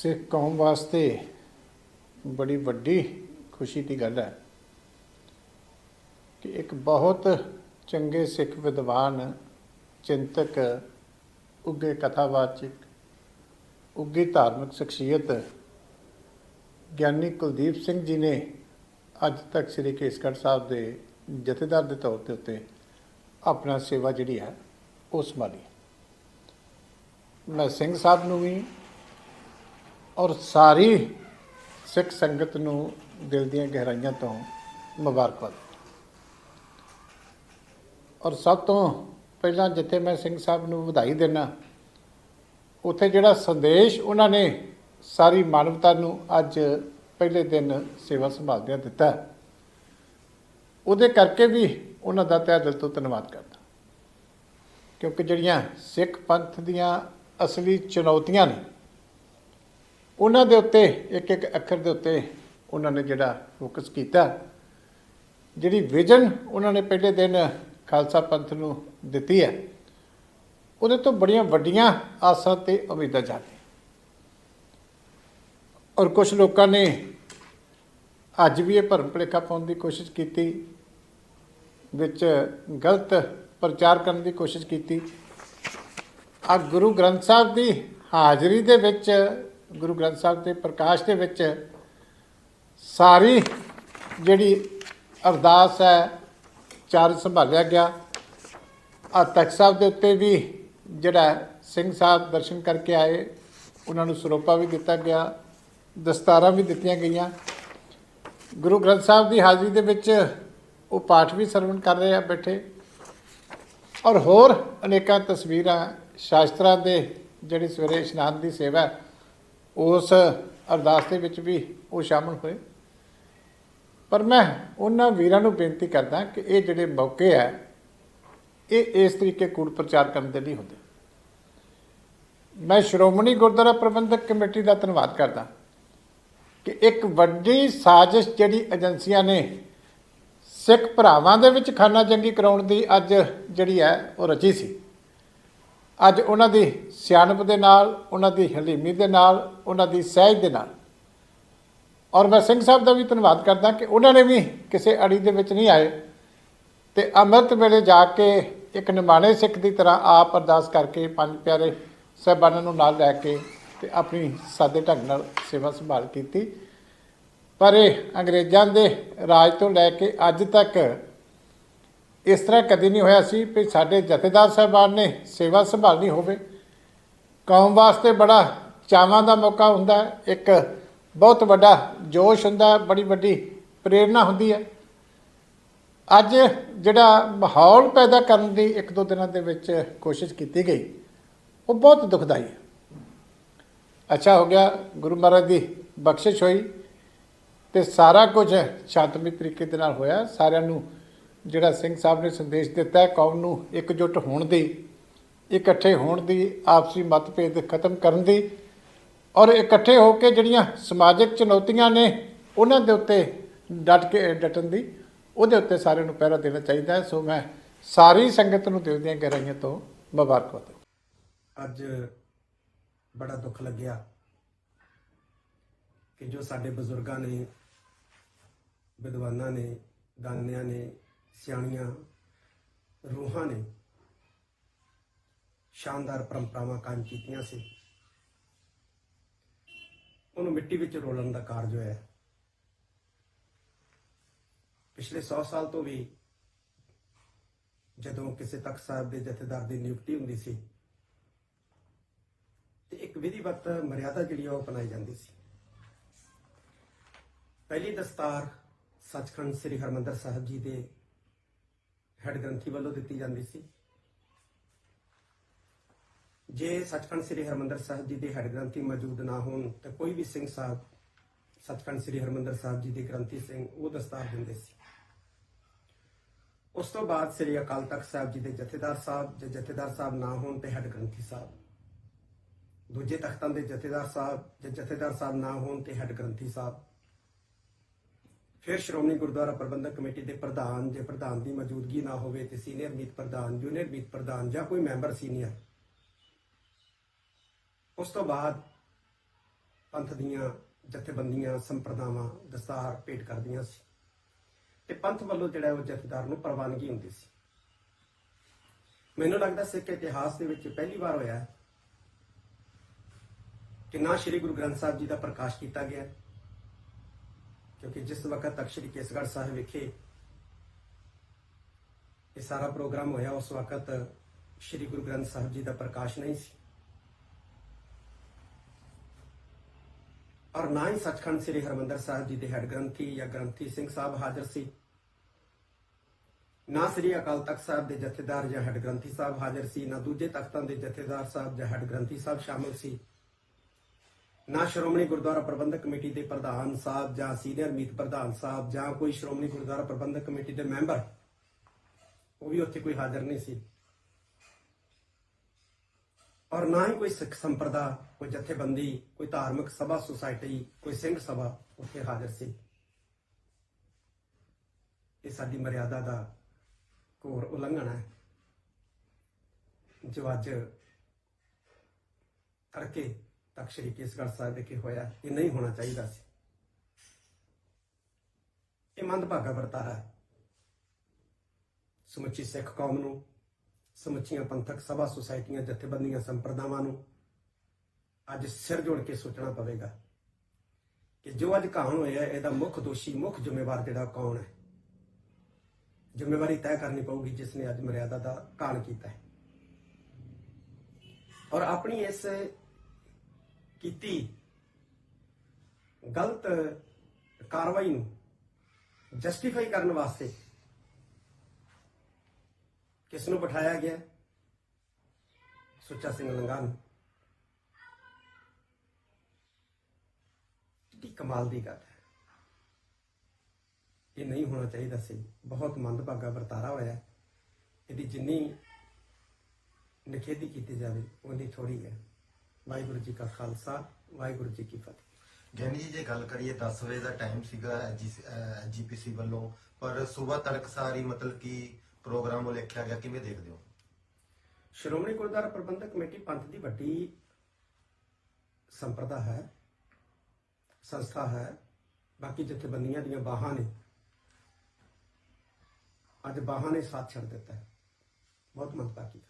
ਸਿੱਖ ਕੌਮ ਵਾਸਤੇ ਬੜੀ ਵੱਡੀ ਖੁਸ਼ੀ ਦੀ ਗੱਲ ਹੈ ਕਿ ਇੱਕ ਬਹੁਤ ਚੰਗੇ ਸਿੱਖ ਵਿਦਵਾਨ, ਚਿੰਤਕ ਉੱਗੇ ਕਥਾਵਾਚਕ ਉੱਗੀ ਧਾਰਮਿਕ ਸ਼ਖਸੀਅਤ ਗਿਆਨੀ ਕੁਲਦੀਪ ਸਿੰਘ ਜੀ ਨੇ ਅੱਜ ਤੱਕ ਸ੍ਰੀ ਕੇਸਗੜ੍ਹ ਸਾਹਿਬ ਦੇ ਜਥੇਦਾਰ ਦੇ ਤੌਰ ਤੇ ਉੱਤੇ ਆਪਣਾ ਸੇਵਾ ਜਿਹੜੀ ਹੈ, ਉਹ ਸੰਭਾਲੀ। ਮੈਂ ਸਿੰਘ ਸਾਹਿਬ ਨੂੰ ਵੀ ਔਰ ਸਾਰੀ ਸਿੱਖ ਸੰਗਤ ਨੂੰ ਦਿਲ ਦੀਆਂ ਗਹਿਰਾਈਆਂ ਤੋਂ ਮੁਬਾਰਕਬਾਦ। ਔਰ ਸਭ ਤੋਂ ਪਹਿਲਾਂ ਜਿੱਥੇ ਮੈਂ ਸਿੰਘ ਸਾਹਿਬ ਨੂੰ ਵਧਾਈ ਦੇਣਾ ਉੱਥੇ ਜਿਹੜਾ ਸੰਦੇਸ਼ ਉਹਨਾਂ ਨੇ ਸਾਰੀ ਮਾਨਵਤਾ ਨੂੰ ਅੱਜ ਪਹਿਲੇ ਦਿਨ ਸੇਵਾ ਸੰਭਾਲਦਿਆਂ ਦਿੱਤਾ, ਉਹਦੇ ਕਰਕੇ ਵੀ ਉਹਨਾਂ ਦਾ ਤਹਿ ਦਿਲ ਤੋਂ ਧੰਨਵਾਦ ਕਰਦਾ। ਕਿਉਂਕਿ ਜਿਹੜੀਆਂ ਸਿੱਖ ਪੰਥ ਦੀਆਂ ਅਸਲੀ ਚੁਣੌਤੀਆਂ ਨੇ ਉਹਨਾਂ ਦੇ ਉੱਤੇ, ਇੱਕ ਇੱਕ ਅੱਖਰ ਦੇ ਉੱਤੇ ਉਹਨਾਂ ਨੇ ਜਿਹੜਾ ਫੋਕਸ ਕੀਤਾ। ਜਿਹੜੀ ਵਿਜ਼ਨ ਉਹਨਾਂ ਨੇ ਪਹਿਲੇ ਦਿਨ ਖਾਲਸਾ ਪੰਥ ਨੂੰ ਦਿੱਤੀ ਹੈ, ਉਹਦੇ ਤੋਂ ਬੜੀਆਂ ਵੱਡੀਆਂ ਆਸਾਂ ਤੇ ਉਮੀਦਾਂ ਜਾਗੀਆਂ ਔਰ ਕੁਝ ਲੋਕਾਂ ਨੇ ਅੱਜ ਵੀ ਇਹ ਭਰਮ ਭੁਲੇਖਾ ਪਾਉਣ ਦੀ ਕੋਸ਼ਿਸ਼ ਕੀਤੀ, ਵਿੱਚ ਗਲਤ ਪ੍ਰਚਾਰ ਕਰਨ ਦੀ ਕੋਸ਼ਿਸ਼ ਕੀਤੀ। ਆ ਗੁਰੂ ਗ੍ਰੰਥ ਸਾਹਿਬ ਦੀ ਹਾਜ਼ਰੀ ਦੇ ਵਿੱਚ ਗੁਰੂ ਗ੍ਰੰਥ ਸਾਹਿਬ ਦੇ ਪ੍ਰਕਾਸ਼ ਦੇ ਵਿੱਚ ਸਾਰੀ ਜਿਹੜੀ ਅਰਦਾਸ ਹੈ, ਚਾਰ ਸੰਭਾਲਿਆ ਗਿਆ। ਆ ਤਖਤ ਸਾਹਿਬ ਦੇ ਉੱਤੇ ਵੀ ਜਿਹੜਾ ਸਿੰਘ ਸਾਹਿਬ ਦਰਸ਼ਨ ਕਰਕੇ ਆਏ, ਉਹਨਾਂ ਨੂੰ ਸਰੋਪਾ ਵੀ ਦਿੱਤਾ ਗਿਆ, ਦਸਤਾਰਾਂ ਵੀ ਦਿੱਤੀਆਂ ਗਈਆਂ। ਗੁਰੂ ਗ੍ਰੰਥ ਸਾਹਿਬ ਦੀ ਹਾਜ਼ਰੀ ਦੇ ਵਿੱਚ ਉਹ ਪਾਠ ਵੀ ਸਰਵਣ ਕਰ ਰਹੇ ਆ ਬੈਠੇ। ਔਰ ਹੋਰ ਅਨੇਕਾਂ ਤਸਵੀਰਾਂ ਸ਼ਾਸਤਰਾਂ ਦੇ ਜਿਹੜੀ ਸਵੇਰੇ ਇਸ਼ਨਾਨ ਦੀ ਸੇਵਾ ਉਸ ਅਰਦਾਸ ਦੇ ਵਿੱਚ ਵੀ ਉਹ ਸ਼ਾਮਲ ਹੋਏ। ਪਰ ਮੈਂ ਉਹਨਾਂ ਵੀਰਾਂ ਨੂੰ ਬੇਨਤੀ ਕਰਦਾ ਕਿ ਇਹ ਜਿਹੜੇ ਮੌਕੇ ਆ ਇਹ ਇਸ ਤਰੀਕੇ ਕੂੜ ਪ੍ਰਚਾਰ ਕਰਨ ਦੇ ਲਈ ਹੁੰਦੇ। ਮੈਂ ਸ਼੍ਰੋਮਣੀ ਗੁਰਦੁਆਰਾ ਪ੍ਰਬੰਧਕ ਕਮੇਟੀ ਦਾ ਧੰਨਵਾਦ ਕਰਦਾ ਕਿ ਇੱਕ ਵੱਡੀ ਸਾਜ਼ਿਸ਼ ਜਿਹੜੀ ਏਜੰਸੀਆਂ ਨੇ ਸਿੱਖ ਭਰਾਵਾਂ ਦੇ ਵਿੱਚ ਖਾਨਾ ਜੰਗੀ ਕਰਾਉਣ ਦੀ ਅੱਜ ਜਿਹੜੀ ਹੈ, ਉਹ ਰਚੀ ਸੀ। ਅੱਜ ਉਹਨਾਂ ਦੀ ਸਿਆਣਪ ਦੇ ਨਾਲ, ਉਹਨਾਂ ਦੀ ਹਲੀਮੀ ਦੇ ਨਾਲ, ਉਹਨਾਂ ਦੀ ਸਹਿਜ ਦੇ ਨਾਲ। ਔਰ ਮੈਂ ਸਿੰਘ ਸਾਹਿਬ ਦਾ ਵੀ ਧੰਨਵਾਦ ਕਰਦਾ ਕਿ ਉਹਨਾਂ ਨੇ ਵੀ ਕਿਸੇ ਅੜੀ ਦੇ ਵਿੱਚ ਨਹੀਂ ਆਏ ਤੇ ਅੰਮ੍ਰਿਤ ਵੇਲੇ ਜਾ ਕੇ ਇੱਕ ਨਿਮਾਣੇ ਸਿੱਖ ਦੀ ਤਰ੍ਹਾਂ ਆਪ ਅਰਦਾਸ ਕਰਕੇ ਪੰਜ ਪਿਆਰੇ ਸਾਹਿਬਾਨਾਂ ਨੂੰ ਨਾਲ ਲੈ ਕੇ ਤੇ ਆਪਣੀ ਸਾਦੇ ਢੰਗ ਨਾਲ ਸੇਵਾ ਸੰਭਾਲ ਕੀਤੀ। ਪਰ ਇਹ ਅੰਗਰੇਜ਼ਾਂ ਦੇ ਰਾਜ ਤੋਂ ਲੈ ਕੇ ਅੱਜ ਤੱਕ ਇਸ ਤਰ੍ਹਾਂ ਕਦੇ ਨਹੀਂ ਹੋਇਆ ਸੀ ਕਿ ਸਾਡੇ ਜਥੇਦਾਰ ਸਾਹਿਬਾਨ ਨੇ ਸੇਵਾ ਸੰਭਾਲਣੀ ਹੋਵੇ। ਕੌਮ ਵਾਸਤੇ ਬੜਾ ਚਾਵਾਂ ਦਾ ਮੌਕਾ ਹੁੰਦਾ ਇੱਕ ਬਹੁਤ ਵੱਡਾ ਜੋਸ਼ ਹੁੰਦਾ ਬੜੀ ਵੱਡੀ ਪ੍ਰੇਰਣਾ ਹੁੰਦੀ ਹੈ। ਅੱਜ ਜਿਹੜਾ ਮਾਹੌਲ ਪੈਦਾ ਕਰਨ ਦੀ ਇੱਕ ਦੋ ਦਿਨਾਂ ਦੇ ਵਿੱਚ ਕੋਸ਼ਿਸ਼ ਕੀਤੀ ਗਈ, ਉਹ ਬਹੁਤ ਦੁਖਦਾਈ ਹੈ। ਅੱਛਾ ਹੋ ਗਿਆ, ਗੁਰੂ ਮਹਾਰਾਜ ਦੀ ਬਖਸ਼ਿਸ਼ ਹੋਈ ਤੇ ਸਾਰਾ ਕੁਝ ਸ਼ਾਂਤਮਈ ਤਰੀਕੇ ਦੇ ਨਾਲ ਹੋਇਆ। ਸਾਰਿਆਂ ਨੂੰ ਜਿਹੜਾ ਸਿੰਘ ਸਾਹਿਬ ਨੇ ਸੰਦੇਸ਼ ਦਿੱਤਾ ਹੈ, ਕੌਮ ਨੂੰ ਇਕਜੁੱਟ ਹੋਣ ਦੀ, ਇਕੱਠੇ ਹੋਣ ਦੀ, ਆਪਸੀ ਮਤਭੇਦ ਖਤਮ ਕਰਨ ਦੀ ਔਰ ਇਕੱਠੇ ਹੋ ਕੇ ਜਿਹੜੀਆਂ ਸਮਾਜਿਕ ਚੁਣੌਤੀਆਂ ਨੇ, ਉਹਨਾਂ ਦੇ ਉੱਤੇ ਡਟ ਕੇ, ਡਟਣ ਦੀ, ਉਹਦੇ ਉੱਤੇ ਸਾਰਿਆਂ ਨੂੰ ਪਹਿਰਾ ਦੇਣਾ ਚਾਹੀਦਾ ਹੈ। ਸੋ ਮੈਂ ਸਾਰੀ ਸੰਗਤ ਨੂੰ ਦਿਲ ਦੀਆਂ ਗਹਿਰਾਈਆਂ ਤੋਂ ਮੁਬਾਰਕਬਾਦ ਅੱਜ ਬੜਾ ਦੁੱਖ ਲੱਗਿਆ ਕਿ ਜੋ ਸਾਡੇ ਬਜ਼ੁਰਗਾਂ ਨੇ, ਵਿਦਵਾਨਾਂ ਨੇ, ਦਾਨਿਆਂ ਨੇ ਸਿਆਣੀਆਂ ਰੂਹਾਂ ਨੇ ਸ਼ਾਨਦਾਰ ਪਰੰਪਰਾਵਾਂ ਕਾਇਮ ਕੀਤੀਆਂ ਸੀ। ਉਹਨੂੰ ਮਿੱਟੀ ਵਿੱਚ ਰੋਲਣ ਦਾ ਕਾਰਜ ਹੋਇਆ। ਪਿਛਲੇ 100 ਸਾਲ ਤੋਂ ਵੀ ਜਦੋਂ ਕਿਸੇ ਤਖਤ ਸਾਹਿਬ ਦੇ ਜਥੇਦਾਰ ਦੀ ਨਿਯੁਕਤੀ ਹੁੰਦੀ ਸੀ, ਤੇ ਇੱਕ ਵਿਧੀਵਤ ਮਰਿਆਦਾ ਜਿਹੜੀ ਆ ਉਹ ਅਪਣਾਈ ਜਾਂਦੀ ਸੀ। ਪਹਿਲੀ ਦਸਤਾਰ ਸੱਚਖੰਡ ਸ੍ਰੀ ਹਰਮੰਦਰ ਸਾਹਿਬ ਜੀ ਦੇ ਹੈੱਡ ਗ੍ਰੰਥੀ ਵੱਲੋਂ ਦਿੱਤੀ ਜਾਂਦੀ ਸੀ। ਜੇ ਸੱਚਖੰਡ ਸ੍ਰੀ ਹਰਮੰਦਰ ਸਾਹਿਬ ਜੀ ਦੇ ਹੈੱਡ ਗ੍ਰੰਥੀ ਮੌਜੂਦ ਨਾ ਹੋਣ, ਤਾਂ ਕੋਈ ਵੀ ਸਿੰਘ ਸਾਹਿਬ ਸੱਚਖੰਡ ਸ੍ਰੀ ਹਰਮੰਦਰ ਸਾਹਿਬ ਜੀ ਦੇ ਗ੍ਰੰਥੀ ਸਿੰਘ ਉਹ ਦਸਤਾਰ ਦਿੰਦੇ ਸੀ। ਉਸ ਤੋਂ ਬਾਅਦ ਸ੍ਰੀ ਅਕਾਲ ਤਖਤ ਸਾਹਿਬ ਜੀ ਦੇ ਜਥੇਦਾਰ ਸਾਹਿਬ, ਜੇ ਜਥੇਦਾਰ ਸਾਹਿਬ ਨਾ ਹੋਣ ਤੇ ਹੈੱਡ ਗ੍ਰੰਥੀ ਸਾਹਿਬ। ਦੂਜੇ ਤਖਤਾਂ ਦੇ ਜਥੇਦਾਰ ਸਾਹਿਬ, ਜੇ ਜਥੇਦਾਰ ਸਾਹਿਬ ਨਾ ਹੋਣ ਤੇ ਹੈੱਡ ਗ੍ਰੰਥੀ ਸਾਹਿਬ। ਫਿਰ ਸ਼੍ਰੋਮਣੀ ਗੁਰਦੁਆਰਾ ਪ੍ਰਬੰਧਕ ਕਮੇਟੀ ਦੇ ਪ੍ਰਧਾਨ, ਜੇ ਪ੍ਰਧਾਨ ਦੀ ਮੌਜੂਦਗੀ ਨਾ ਹੋਵੇ ਤੇ ਸੀਨੀਅਰ ਮੀਤ ਪ੍ਰਧਾਨ ਜੂਨੀਅਰ ਮੀਤ ਪ੍ਰਧਾਨ ਜਾਂ ਕੋਈ ਮੈਂਬਰ ਸੀਨੀਅਰ ਉਸ ਤੋਂ ਬਾਅਦ ਪੰਥ ਦੀਆਂ ਜਥੇਬੰਦੀਆਂ, ਸੰਪਰਦਾਵਾਂ, ਦਸਤਾਰ ਭੇਟ ਕਰਦੀਆਂ ਸੀ। ਤੇ ਪੰਥ ਵੱਲੋਂ ਜਿਹੜਾ ਉਹ ਜਥੇਦਾਰ ਨੂੰ ਪ੍ਰਵਾਨਗੀ ਹੁੰਦੀ ਸੀ। ਮੈਨੂੰ ਲੱਗਦਾ ਸਿੱਖ ਇਤਿਹਾਸ ਦੇ ਵਿੱਚ ਪਹਿਲੀ ਵਾਰ ਹੋਇਆ ਕਿ ਨਾ ਸ੍ਰੀ ਗੁਰੂ ਗ੍ਰੰਥ ਸਾਹਿਬ ਜੀ ਦਾ ਪ੍ਰਕਾਸ਼ ਕੀਤਾ ਗਿਆ ਕਿਉਂਕਿ ਜਿਸ ਵਕਤ ਤੱਕ ਸ੍ਰੀ ਕੇਸਗੜ੍ਹ ਸਾਹਿਬ ਵਿਖੇ ਇਹ ਸਾਰਾ ਪ੍ਰੋਗਰਾਮ ਹੋਇਆ, ਉਸ ਵਕਤ ਸ੍ਰੀ ਗੁਰੂ ਗ੍ਰੰਥ ਸਾਹਿਬ ਜੀ ਦਾ ਪ੍ਰਕਾਸ਼ ਨਹੀਂ ਸੀ। ਔਰ ਨਾ ਹੀ ਸੱਚਖੰਡ ਸ੍ਰੀ ਹਰਮੰਦਰ ਸਾਹਿਬ ਜੀ ਦੇ ਹੈਡ ਗ੍ਰੰਥੀ ਜਾਂ ਗ੍ਰੰਥੀ ਸਿੰਘ ਸਾਹਿਬ ਹਾਜ਼ਰ ਸੀ, ਨਾ ਸ੍ਰੀ ਅਕਾਲ ਤਖਤ ਸਾਹਿਬ ਦੇ ਜਥੇਦਾਰ ਜਾਂ ਹੈਡ ਗ੍ਰੰਥੀ ਸਾਹਿਬ ਹਾਜ਼ਰ ਸੀ, ਨਾ ਦੂਜੇ ਤਖਤਾਂ ਦੇ ਜਥੇਦਾਰ ਸਾਹਿਬ ਜਾਂ ਹੈਡ ਗ੍ਰੰਥੀ ਸਾਹਿਬ ਸ਼ਾਮਲ ਸੀ। ਨਾ ਸ਼੍ਰੋਮਣੀ ਗੁਰਦੁਆਰਾ ਪ੍ਰਬੰਧਕ ਕਮੇਟੀ ਦੇ ਪ੍ਰਧਾਨ ਸਾਹਿਬ ਜਾਂ ਸੀਨੀਅਰ ਮੀਤ ਪ੍ਰਧਾਨ ਸਾਹਿਬ ਜਾਂ ਕੋਈ ਸ਼੍ਰੋਮਣੀ ਗੁਰਦੁਆਰਾ ਪ੍ਰਬੰਧਕ ਕਮੇਟੀ ਦੇ ਮੈਂਬਰ, ਉਹ ਵੀ ਉੱਥੇ ਕੋਈ ਹਾਜ਼ਰ ਨਹੀਂ ਸੀ। ਔਰ ਨਾ ਹੀ ਕੋਈ ਸਿੱਖ ਸੰਪਰਦਾ, ਕੋਈ ਜਥੇਬੰਦੀ, ਕੋਈ ਧਾਰਮਿਕ ਸਭਾ, ਸੁਸਾਇਟੀ, ਕੋਈ ਸਿੰਘ ਸਭਾ ਉੱਥੇ ਹਾਜ਼ਰ ਸੀ। ਇਹ ਸਾਡੀ ਮਰਿਆਦਾ ਦਾ ਘੋਰ ਉਲੰਘਣਾ ਹੈ। ਜੋ ਅੱਜ ਤੜਕੇ ਤੱਕ ਸ਼੍ਰੀ ਕੇਸਗੜ੍ਹ ਸਾਹਿਬ ਵਿਖੇ ਹੋਇਆ, ਇਹ ਨਹੀਂ ਹੋਣਾ ਚਾਹੀਦਾ ਸੀ। ਇਹ ਮੰਦਭਾਗਾ ਵਰਤਾਰਾ ਹੈ। ਸਮੁੱਚੀ ਸਿੱਖ ਕੌਮ ਨੂੰ, ਸਮੁੱਚੀਆਂ ਪੰਥਕ ਸਭਾ ਸੁਸਾਇਟੀਆਂ, ਜਥੇਬੰਦੀਆਂ, ਸੰਪਰਦਾਵਾਂ ਨੂੰ ਅੱਜ ਸਿਰ ਜੋੜ ਕੇ ਸੋਚਣਾ ਪਵੇਗਾ ਕਿ ਜੋ ਅੱਜ ਕਾਹਨ ਹੋਇਆ ਇਹਦਾ ਮੁੱਖ ਦੋਸ਼ੀ, ਮੁੱਖ ਜ਼ਿੰਮੇਵਾਰ ਜਿਹੜਾ ਕੌਣ ਹੈ? ਜ਼ਿੰਮੇਵਾਰੀ ਤੈਅ ਕਰਨੀ ਪਊਗੀ ਜਿਸ ਨੇ ਅੱਜ ਮਰਿਆਦਾ ਦਾ ਕਾਣ ਕੀਤਾ ਹੈ। ਔਰ ਆਪਣੀ ਇਸ ਕੀਤੀ। ਗਲਤ ਕਾਰਵਾਈ ਨੂੰ ਜਸਟੀਫਾਈ ਕਰਨ ਵਾਸਤੇ ਕਿਸ ਨੂੰ ਬਿਠਾਇਆ ਗਿਆ? ਸੁੱਚਾ ਸਿੰਘ ਲੰਗਾ ਨੂੰ। ਕੀ ਕਮਾਲ ਦੀ ਗੱਲ ਹੈ। ਇਹ ਨਹੀਂ ਹੋਣਾ ਚਾਹੀਦਾ ਸੀ। ਬਹੁਤ ਮੰਦਭਾਗਾ ਵਰਤਾਰਾ ਹੋਇਆ। ਇਹਦੀ ਜਿੰਨੀ ਨਿਖੇਧੀ ਕੀਤੀ ਜਾਵੇ ਉਨੀ ਥੋੜੀ ਹੈ। ਵਾਹਿਗੁਰੂ ਜੀ ਕਾ ਖਾਲਸਾ ਵਾਹਿਗੁਰੂ ਜੀ ਕੀ ਫਤਿਹ। ਗਿਆਨੀ ਜੀ ਜੇ ਗੱਲ ਕਰੀਏ 10 ਵਜੇ ਦਾ ਟਾਈਮ ਸੀਗਾ ਜੀਪੀਸੀ ਵੱਲੋਂ ਪਰ ਸਵੇਰ ਤੜਕਸਾਰ ਹੀ ਮਤਲਬ ਕਿ ਪ੍ਰੋਗਰਾਮ ਉਹ ਲਿਖਿਆ ਗਿਆ ਕਿਵੇਂ ਦੇਖਦੇ ਹੋ? ਸ਼੍ਰੋਮਣੀ ਗੁਰਦੁਆਰਾ ਪ੍ਰਬੰਧਕ ਕਮੇਟੀ ਪੰਥ ਦੀ ਵੱਡੀ ਸੰਪਰਦਾ ਹੈ ਸੰਸਥਾ ਹੈ ਬਾਕੀ ਜਥੇਬੰਦੀਆਂ ਦੀਆਂ ਬਾਹਾਂ ਨੇ। ਅੱਜ ਬਾਹਾਂ ਨੇ ਸਾਥ ਛੱਡ ਦਿੱਤਾ ਹੈ। ਬਹੁਤ ਮੰਦਭਾਗੀ